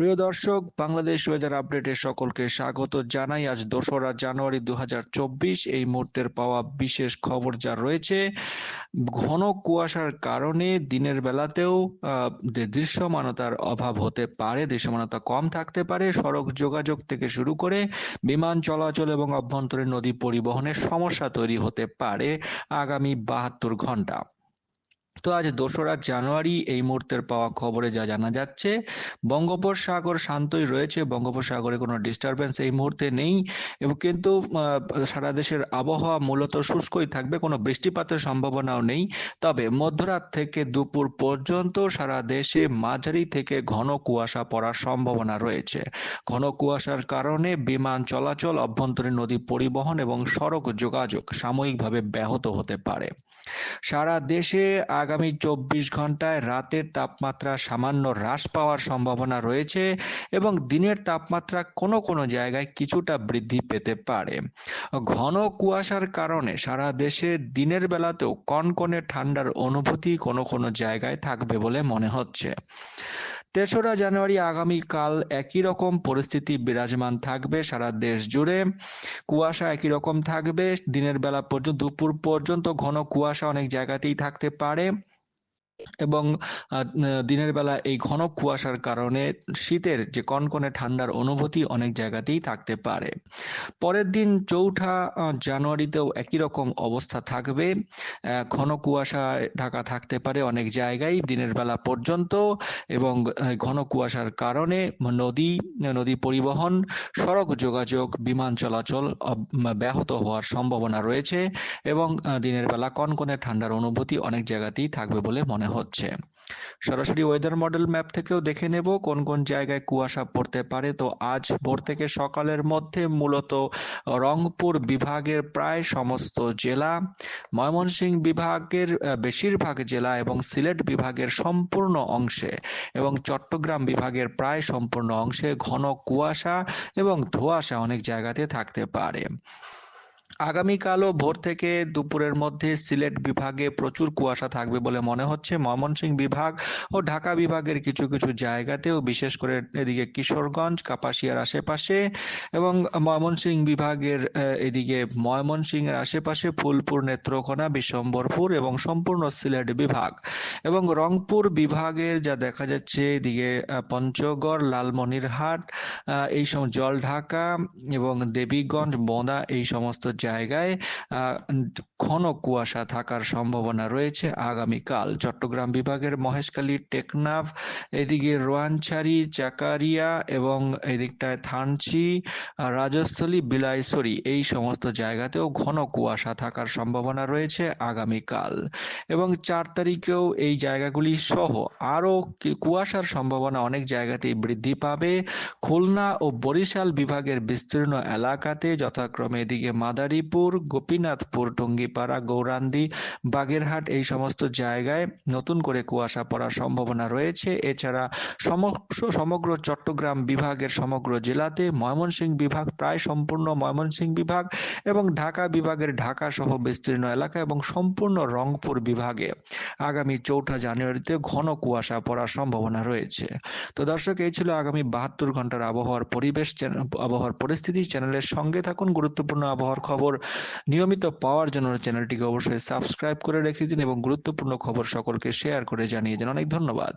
প্রিয় দর্শক, বাংলাদেশ ওয়েদার আপডেটে সকলকে স্বাগত জানাই। আজ দোসরা জানুয়ারি দু হাজার চব্বিশ, এই মুহূর্তের পাওয়া বিশেষ খবর যা রয়েছে, ঘন কুয়াশার কারণে দিনের বেলাতেও দৃশ্যমানতার অভাব হতে পারে, দৃশ্যমানতা কম থাকতে পারে, সড়ক যোগাযোগ থেকে শুরু করে বিমান চলাচল এবং অভ্যন্তরীণ নদী পরিবহনের সমস্যা তৈরি হতে পারে আগামী বাহাত্তর ঘণ্টা। তো আজ দোসরা জানুয়ারি এই মুহূর্তের পাওয়া খবরে যা জানা যাচ্ছে, বঙ্গোপসাগর শান্তই রয়েছে, বঙ্গোপসাগরে কোনো ডিস্টারবেন্স এই মুহূর্তে নেই, এবং কিন্তু সারা দেশের আবহাওয়া মূলত শুষ্কই থাকবে, কোনো বৃষ্টিপাতের সম্ভাবনাও নেই, তবে মধ্যরাত থেকে দুপুর পর্যন্ত সারা দেশে মাঝারি থেকে ঘন কুয়াশা পড়ার সম্ভাবনা রয়েছে। ঘন কুয়াশার কারণে বিমান চলাচল, অভ্যন্তরীণ নদী পরিবহন এবং সড়ক যোগাযোগ সাময়িকভাবে ব্যাহত হতে পারে। সারা দেশে আগামী চব্বিশ ঘন্টায় রাতের তাপমাত্রা সামান্য হ্রাস পাওয়ার সম্ভাবনা রয়েছে এবং দিনের তাপমাত্রা কোনো কোনো জায়গায় কিছুটা বৃদ্ধি পেতে পারে। ঘন কুয়াশার কারণে সারা দেশে দিনের বেলাতেও কনকনে ঠান্ডার অনুভূতি কোনো কোনো জায়গায় থাকবে বলে মনে হচ্ছে। তেসরা জানুয়ারি আগামীকাল একই রকম পরিস্থিতি বিরাজমান থাকবে সারা দেশ জুড়ে। কুয়াশা একই রকম থাকবে। দিনের বেলা পর্যন্ত, দুপুর পর্যন্ত ঘন কুয়াশা অনেক জায়গাতেই থাকতে পারে। এবং দিনের বেলা এই ঘন কুয়াশার কারণে শীতের যে কনকনে ঠান্ডার অনুভূতি অনেক জায়গাতেই থাকতে পারে। পরের দিন চৌঠা জানুয়ারিতেও একই রকম অবস্থা থাকবে। ঘন কুয়াশা ঢাকা থাকতে পারে অনেক জায়গায় দিনের বেলা পর্যন্ত এবং ঘন কুয়াশার কারণে নদী নদী পরিবহন, সড়ক যোগাযোগ, বিমান চলাচল ব্যাহত হওয়ার সম্ভাবনা রয়েছে এবং দিনের বেলা কনকনে ঠান্ডার অনুভূতি অনেক জায়গাতেই থাকবে বলে মনে হচ্ছে। সরাসরি ওয়েদার মডেল ম্যাপ থেকেও দেখে নেব কোন কোন জায়গায় কুয়াশা পড়তে পারে। তো আজ ভোর থেকে সকালের মধ্যে মূলত রংপুর বিভাগের প্রায় সমস্ত জেলা, ময়মনসিংহ বিভাগের বেশিরভাগ জেলা এবং সিলেট বিভাগের সম্পূর্ণ অংশে এবং চট্টগ্রাম বিভাগের প্রায় সম্পূর্ণ অংশে ঘন কুয়াশা এবং ধোঁয়াশা অনেক জায়গাতে থাকতে পারে। আগামীকালও ভোর থেকে দুপুরের মধ্যে সিলেট বিভাগে প্রচুর কুয়াশা থাকবে বলে মনে হচ্ছে। ময়মনসিংহ বিভাগ ও ঢাকা বিভাগের কিছু কিছু জায়গাতেও, বিশেষ করে এদিকে কিশোরগঞ্জ, কাপাসিয়ার আশেপাশে এবং ময়মনসিংহ বিভাগের এদিকে ময়মনসিংহের আশেপাশে ফুলপুর, নেত্রকোনা বিশ্বম্বরপুর এবং সম্পূর্ণ সিলেট বিভাগ এবং রংপুর বিভাগের যা দেখা যাচ্ছে, এদিকে পঞ্চগড়, লালমনিরহাট এই সব জলঢাকা এবং দেবীগঞ্জ, বোঁদা এই সমস্ত জায়গায় ঘন কুয়াশা থাকার সম্ভাবনা রয়েছে আগামীকাল। চট্টগ্রাম বিভাগের মহেশখালী, টেকনাফ, এদিকে রোয়ানছাড়ি, চাকারিয়া এবং এদিকটায় থানচি রাজস্থলী, বিলাইছড়ি এই সমস্ত জায়গাতেও ঘন কুয়াশা থাকার সম্ভাবনা রয়েছে আগামীকাল। এবং চার তারিখেও এই জায়গাগুলি সহ আরও কুয়াশার সম্ভাবনা অনেক জায়গাতেই বৃদ্ধি পাবে। খুলনা ও বরিশাল বিভাগের বিস্তীর্ণ এলাকাতে যথাক্রমে এদিকে মাদারীপুর গোপীনাথপুর, টঙ্গিপাড়া, গৌরান্দি, বাগেরহাট এই সমস্ত জায়গায় নতুন করে কুয়াশা পড়ার সম্ভাবনা রয়েছে। এছাড়া সমগ্র চট্টগ্রাম বিভাগের সমগ্র জেলাতে ময়মনসিংহ বিভাগ প্রায় সম্পূর্ণ ময়মনসিংহ বিভাগ এবং ঢাকা বিভাগের ঢাকা সহ বিস্তীর্ণ এলাকা এবং সম্পূর্ণ রংপুর বিভাগে আগামী চৌঠা জানুয়ারিতে ঘন কুয়াশা পড়ার সম্ভাবনা রয়েছে। তো দর্শক, এই ছিল আগামী বাহাত্তর ঘণ্টার আবহাওয়ার পরিবেশ আবহাওয়ার পরিস্থিতি। চ্যানেলের সঙ্গে থাকুন। গুরুত্বপূর্ণ আবহাওয়ার খবর নিয়মিত পাওয়ার জন্য চ্যানেলটিকে অবশ্যই সাবস্ক্রাইব করে রেখে দিন এবং গুরুত্বপূর্ণ খবর সকলকে শেয়ার করে জানিয়ে দিন। অনেক ধন্যবাদ।